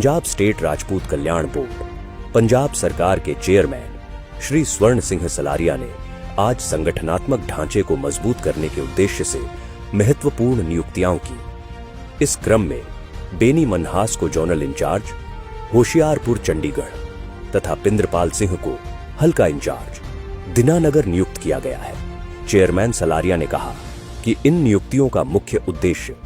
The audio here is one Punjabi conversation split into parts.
पंजाब स्टेट राजपूत कल्याण बोर्ड, पंजाब सरकार के चेयरमैन श्री स्वर्ण सिंह सलारिया ने आज संगठनात्मक ढांचे को मज़बूत करने के उद्देश्य से महत्वपूर्ण नियुक्तियाँ की। इस क्रम में बेनी मनहास को जोनल इंचार्ज, होशियारपुर चंडीगढ़ तथा पिंद्रपाल सिंह को हल्का इंचार्ज दिनानगर नियुक्त किया गया है। चेयरमैन सलारिया ने कहा कि इन नियुक्तियों का मुख्य उद्देश्य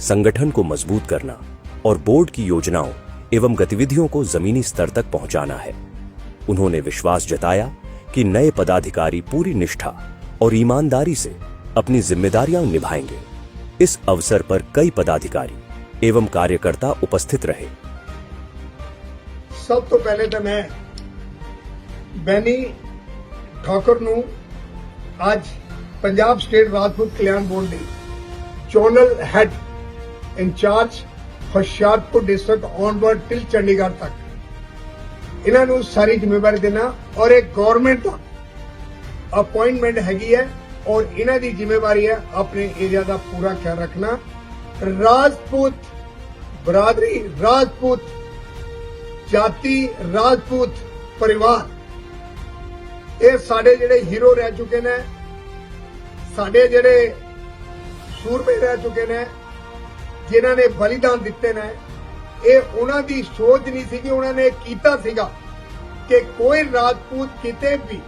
संगठन को मज़बूत करना और बोर्ड की योजनाओं एवं गतिविधियों को जमीनी स्तर तक पहुंचाना है उन्होंने विश्वास जताया कि नए पदाधिकारी पूरी निष्ठा और ईमानदारी से अपनी जिम्मेदारियां निभाएंगे इस अवसर पर कई पदाधिकारी एवं कार्यकर्ता उपस्थित रहे ਸਭ ਤੋਂ ਪਹਿਲੇ ਤਾਂ ਮੈਂ ਬੈਨੀ ਠਾਕੁਰ ਨੂੰ ਅੱਜ ਪੰਜਾਬ ਸਟੇਟ ਰਾਜਪੂਤ ਕਲਿਆਣ ਬੋਰਡ ਦੀ zonal head incharge Hoshiarpur district onward till Chandigarh ਤੱਕ। ਇਹਨਾਂ ਨੂੰ ਸਾਰੀ ਜ਼ਿੰਮੇਵਾਰੀ ਦੇਣਾ ਔਰ ਇਹ ਗਵਰਨਮੈਂਟ ਦਾ ਅਪਾਇੰਟਮੈਂਟ ਹੈਗੀ ਹੈ ਔਰ ਇਹਨਾਂ ਦੀ ਜ਼ਿੰਮੇਵਾਰੀ ਹੈ ਆਪਣੇ ਏਰੀਆ ਦਾ ਪੂਰਾ ਖਿਆਲ ਰੱਖਣਾ। ਰਾਜਪੂਤ ਬਰਾਦਰੀ, ਰਾਜਪੂਤ ਜਾਤੀ, ਰਾਜਪੂਤ ਪਰਿਵਾਰ, ਇਹ ਸਾਡੇ ਜਿਹੜੇ ਹੀਰੋ ਰਹਿ ਚੁੱਕੇ ਨੇ, ਸਾਡੇ ਜਿਹੜੇ ਸੂਰਮੇ ਰਹਿ ਚੁੱਕੇ ਨੇ ਜਿਨ੍ਹਾਂ ਨੇ ਬਲੀਦਾਨ ਦਿੱਤੇ ਨੇ, ਇਹ ਉਹਨਾਂ ਦੀ ਸੋਚ ਨਹੀਂ ਸੀਗੀ ਉਹਨਾਂ ਨੇ ਕੀਤਾ ਸੀਗਾ ਕਿ ਕੋਈ ਰਾਜਪੂਤ ਕਿਤੇ ਵੀ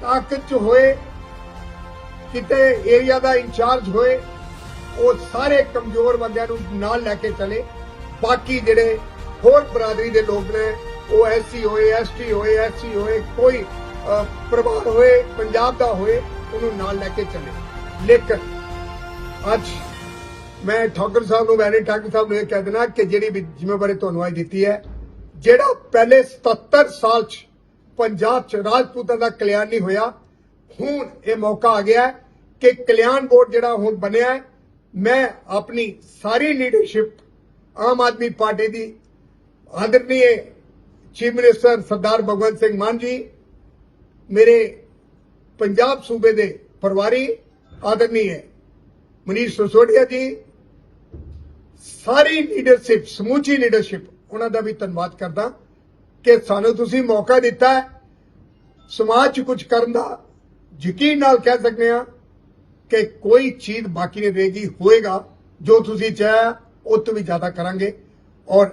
ਤਾਕਤ 'ਚ ਹੋਏ, ਕਿਤੇ ਏਰੀਆ ਦਾ ਇੰਚਾਰਜ ਹੋਏ, ਉਹ ਸਾਰੇ ਕਮਜ਼ੋਰ ਬੰਦਿਆਂ ਨੂੰ ਨਾਲ ਲੈ ਕੇ ਚਲੇ। ਬਾਕੀ ਜਿਹੜੇ ਹੋਰ ਬਰਾਦਰੀ ਦੇ ਲੋਕ ਨੇ, ਉਹ ਐਸਸੀ ਹੋਏ, ਐਸਟੀ ਹੋਏ, ਐਸਸੀ ਹੋਏ, ਕੋਈ ਪ੍ਰਭਾਵ ਹੋਏ, ਪੰਜਾਬ ਦਾ ਹੋਏ, ਉਹਨੂੰ ਨਾਲ ਲੈ ਕੇ ਚੱਲੇ। ਲੇਕਿਨ ਅੱਜ ਮੈਂ ਠਾਕੁਰ ਸਾਹਿਬ ਨੂੰ ਵੈਰੀ ਠਾਕੁਰ ਸਾਹਿਬ ਨੂੰ ਇਹ ਕਹਿ ਦੇਣਾ ਕਿ ਜਿਹੜੀ ਜ਼ਿੰਮੇਵਾਰੀ ਤੁਹਾਨੂੰ ਅੱਜ ਦਿੱਤੀ ਹੈ, ਜਿਹੜਾ ਪਹਿਲੇ 77 ਸਾਲ ਚ ਪੰਜਾਬ ਚ ਰਾਜਪੂਤਾਂ ਦਾ ਕਲਿਆਣ ਨਹੀਂ ਹੋਇਆ, ਹੁਣ ਇਹ ਮੌਕਾ ਆ ਗਿਆ ਕਿ ਕਲਿਆਣ ਬੋਰਡ ਜਿਹੜਾ ਹੁਣ ਬਣਿਆ ਮੈਂ ਆਪਣੀ ਸਾਰੀ ਲੀਡਰਸ਼ਿਪ ਆਮ ਆਦਮੀ ਪਾਰਟੀ ਦੀ ਆਦਰਨੀय ਚੀਫ ਮਿਨਿਸਟਰ ਸਰਦਾਰ ਭਗਵੰਤ ਸਿੰਘ ਮਾਨ ਜੀ, ਮੇਰੇ ਪੰਜਾਬ ਸੂਬੇ ਦੇ ਪਰਿਵਾਰੀ ਆਦਰਨੀय ਮਨੀਸ਼ ਸਿਸੋਦੀਆ ਜੀ ਸਾਰੀ ਲੀਡਰਸ਼ਿਪ ਸਮੂਚੀ ਲੀਡਰਸ਼ਿਪ ਉਹਨਾਂ ਦਾ ਵੀ ਧੰਨਵਾਦ ਕਰਦਾ ਕਿ ਸਾਨੂੰ ਤੁਸੀਂ ਮੌਕਾ ਦਿੱਤਾ ਸਮਾਜ 'ਚ ਕੁਝ ਕਰਨ ਦਾ। ਯਕੀਨ ਨਾਲ ਕਹਿ ਸਕਦੇ ਹਾਂ ਕਿ ਕੋਈ ਚੀਜ਼ ਬਾਕੀ ਨਹੀਂ ਰਹੇਗੀ, ਹੋਏਗਾ। ਜੋ ਤੁਸੀਂ ਚਾਹਿਆ, ਉਹ ਤੋਂ ਵੀ ਜ਼ਿਆਦਾ ਕਰਾਂਗੇ। ਔਰ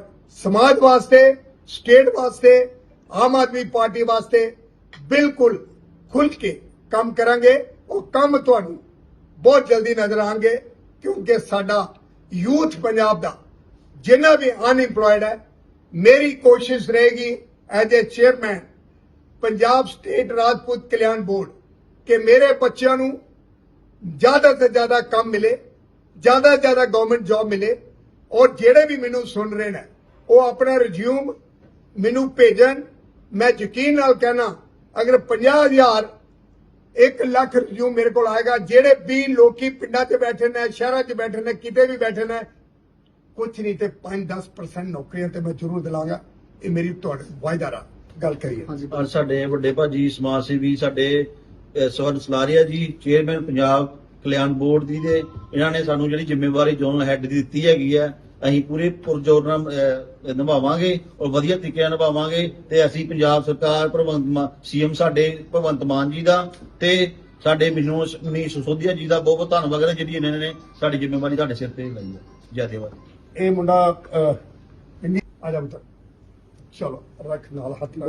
ਸਮਾਜ ਵਾਸਤੇ ਸਟੇਟ ਵਾਸਤੇ, ਆਮ ਆਦਮੀ ਪਾਰਟੀ ਵਾਸਤੇ ਬਿਲਕੁਲ ਖੁੱਲ ਕੇ ਕੰਮ ਕਰਾਂਗੇ। ਉਹ ਕੰਮ ਤੁਹਾਨੂੰ ਬਹੁਤ ਜਲਦੀ ਨਜ਼ਰ ਆਣਗੇ ਕਿਉਂਕਿ ਸਾਡਾ ਯੂਥ ਪੰਜਾਬ ਦਾ, ਜਿੰਨਾ ਵੀ ਅਨਇੰਪਲੋਇਡ ਹੈ, ਮੇਰੀ ਕੋਸ਼ਿਸ਼ ਰਹੇਗੀ as a chairman Punjab state Rajput Kalyan board, ਕਿ ਮੇਰੇ ਬੱਚਿਆਂ ਨੂੰ ਜ਼ਿਆਦਾ ਤੋਂ ਜ਼ਿਆਦਾ ਕੰਮ ਮਿਲੇ, ਜ਼ਿਆਦਾ ਤੋਂ ਜ਼ਿਆਦਾ ਗਵਰਨਮੈਂਟ ਜੌਬ ਮਿਲੇ, ਔਰ ਜਿਹੜੇ ਵੀ ਮੈਨੂੰ ਸੁਣ ਰਹੇ ਨੇ, ਉਹ ਆਪਣਾ ਰਿਜ਼ਿਊਮ ਮੈਨੂੰ ਭੇਜਣ। ਮੈਂ ਯਕੀਨ ਨਾਲ ਕਹਿਣਾ, ਅਗਰ 50000 1 ਲੱਖ ਰਿਜ਼ਿਊਮ ਮੇਰੇ ਕੋਲ ਆਏਗਾ। ਜਿਹੜੇ ਵੀ ਲੋਕੀ ਪਿੰਡਾਂ 'ਚ ਬੈਠੇ ਨੇ, ਸ਼ਹਿਰਾਂ 'ਚ ਬੈਠੇ ਨੇ, ਕਿਤੇ ਵੀ ਬੈਠੇ ਨੇ ਕੁਝ ਨਹੀਂ ਤੇ 5-10% ਨੌਕਰੀਆਂ ਤੇ ਮੈਂ ਜ਼ਰੂਰ ਦਿਲਾਂਗਾ। ਇਹ ਮੇਰੀ ਤੁਹਾਡੇ ਵਾਅਦਾ ਰਾ ਗੱਲ ਕਰੀਏ। ਔਰ ਸਾਡੇ ਵੱਡੇ ਭਾਜੀ ਸਮਾਜ ਸੇਵੀ, ਸਾਡੇ ਸਵਰਨ ਸਲਾਰੀਆ ਜੀ ਚੇਅਰਮੈਨ ਪੰਜਾਬ ਕਲਿਆਣ ਬੋਰਡ ਦੀ ਦੇ, ਇਹਨਾਂ ਨੇ ਸਾਨੂੰ ਜਿਹੜੀ ਜ਼ਿੰਮੇਵਾਰੀ ਜ਼ੋਨਲ ਹੈੱਡ ਦੀ ਦਿੱਤੀ ਹੈਗੀ ਹੈ ਅਸੀਂ ਪੂਰੇ ਪੁਰਜੋਰ ਨਾਲ ਨਿਭਾਵਾਂਗੇ ਔਰ ਵਧੀਆ ਤਰੀਕੇ ਨਾਲ ਨਿਭਾਵਾਂਗੇ ਤੇ ਅਸੀਂ ਪੰਜਾਬ ਸਰਕਾਰ ਭਗਵੰਤ ਸੀਐਮ ਸਾਡੇ ਭਗਵੰਤ ਮਾਨ ਜੀ ਦਾ ਤੇ ਸਾਡੇ ਮੈਨੂੰ ਮਨੀਸ਼ ਸਿਸੋਦੀਆ ਜੀ ਦਾ ਬਹੁਤ ਬਹੁਤ ਧੰਨਵਾਦ ਹੈ ਜਿਹੜੀ ਇਹਨਾਂ ਨੇ ਸਾਡੀ ਜ਼ਿੰਮੇਵਾਰੀ ਤੁਹਾਡੇ ਸਿਰ ਤੇ ਲਾਈ ਹੈ। ਜੈ ਦੇਵਾ। ਇਹ ਮੁੰਡਾ ਇੰਨੀ ਆ ਜਾ ਬਤਾ ਚਲੋ ਰੱਖ ਨਾਲ ਹੱਥ ਲਾ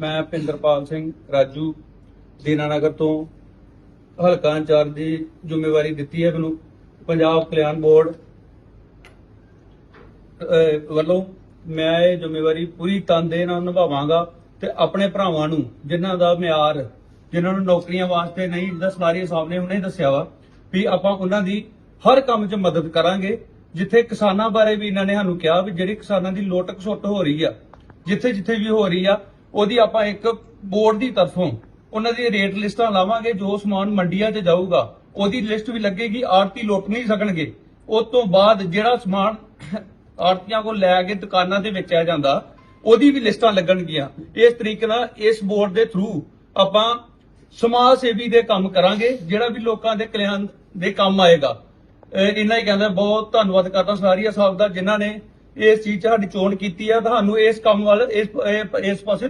ਮੈਂ ਪਿੰਦਰਪਾਲ ਸਿੰਘ ਰਾਜੂ ਦੀਨਾਨਗਰ ਤੋਂ ਹਲਕਾ ਇੰਚਾਰਜ ਦੀ ਜ਼ਿੰਮੇਵਾਰੀ ਦਿੱਤੀ ਹੈ ਮੈਨੂੰ। ਪੰਜਾਬ ਕਲਿਆਣ ਬੋਰਡ ਵੱਲੋਂ ਮੈਂ ਇਹ ਜ਼ਿੰਮੇਵਾਰੀ ਪੂਰੀ ਤਨਦੇਹ ਨਾਲ ਨਿਭਾਵਾਂਗਾ ਤੇ ਆਪਣੇ ਭਰਾਵਾਂ ਨੂੰ, ਜਿਨ੍ਹਾਂ ਦਾ ਮਿਆਰ, ਜਿਨ੍ਹਾਂ ਨੂੰ ਨੌਕਰੀਆਂ ਵਾਸਤੇ ਨਹੀਂ, ਜਿੱਦਾਂ ਸਲਾਰੀਆ ਸਾਹਿਬ ਨੇ ਹੁਣੇ ਦੱਸਿਆ ਵਾ, ਵੀ ਆਪਾਂ ਉਹਨਾਂ ਦੀ ਹਰ ਕੰਮ 'ਚ ਮਦਦ ਕਰਾਂਗੇ, ਜਿੱਥੇ ਕਿਸਾਨਾਂ ਬਾਰੇ ਵੀ ਇਹਨਾਂ ਨੇ ਸਾਨੂੰ ਕਿਹਾ ਵੀ ਜਿਹੜੀ ਕਿਸਾਨਾਂ ਦੀ ਲੁੱਟ ਖਸੁੱਟ ਹੋ ਰਹੀ ਆ, ਜਿੱਥੇ ਜਿੱਥੇ ਵੀ ਹੋ ਰਹੀ ਆ, ਉਹਦੀ ਆਪਾਂ ਇੱਕ ਬੋਰਡ ਦੀ ਤਰਫੋਂ ਉਹਨਾਂ ਦੀ ਰੇਟ ਲਿਸਟਾਂ ਲਾਵਾਂਗੇ, ਜੋ ਸਮਾਨ ਮੰਡੀਆਂ 'ਚ ਜਾਊਗਾ, ਉਹਦੀ ਲਿਸਟ ਵੀ ਲੱਗੇਗੀ ਆੜਤੀ ਲੁੱਟ ਨਹੀਂ ਸਕਣਗੇ। ਉਸ ਤੋਂ ਬਾਅਦ ਜਿਹੜਾ ਸਮਾਨ ਆੜਤੀਆਂ ਕੋਲ ਲੈ ਕੇ ਦੁਕਾਨਾਂ ਤੇ ਵੇਚਿਆ ਜਾਂਦਾ, ਉਹਦੀ ਵੀ ਲਿਸਟਾਂ ਲੱਗਣਗੀਆਂ। ਇਸ ਤਰੀਕੇ ਨਾਲ ਇਸ ਬੋਰਡ ਦੇ ਥਰੂ ਆਪਾਂ ਸਮਾਜ ਸੇਵੀ ਦੇ ਕੰਮ ਕਰਾਂਗੇ, ਜਿਹੜਾ ਵੀ ਲੋਕਾਂ ਦੇ ਕਲਿਆਣ ਦੇ ਕੰਮ ਆਏਗਾ। ਅਹ ਹੀ ਕਹਿੰਦਾ, ਬਹੁਤ ਧੰਨਵਾਦ ਕਰਦਾ ਸਾਰੀਆ ਸਾਹਿਬ ਦਾ ਜਿਨ੍ਹਾਂ ਨੇ ਇਸ ਚੀਜ਼ 'ਚ ਸਾਡੀ ਚੋਣ ਕੀਤੀ ਆ। ਤੁਹਾਨੂੰ ਇਸ ਕੰਮ ਵੱਲ, ਇਸ ਇਸ ਪਾਸੇ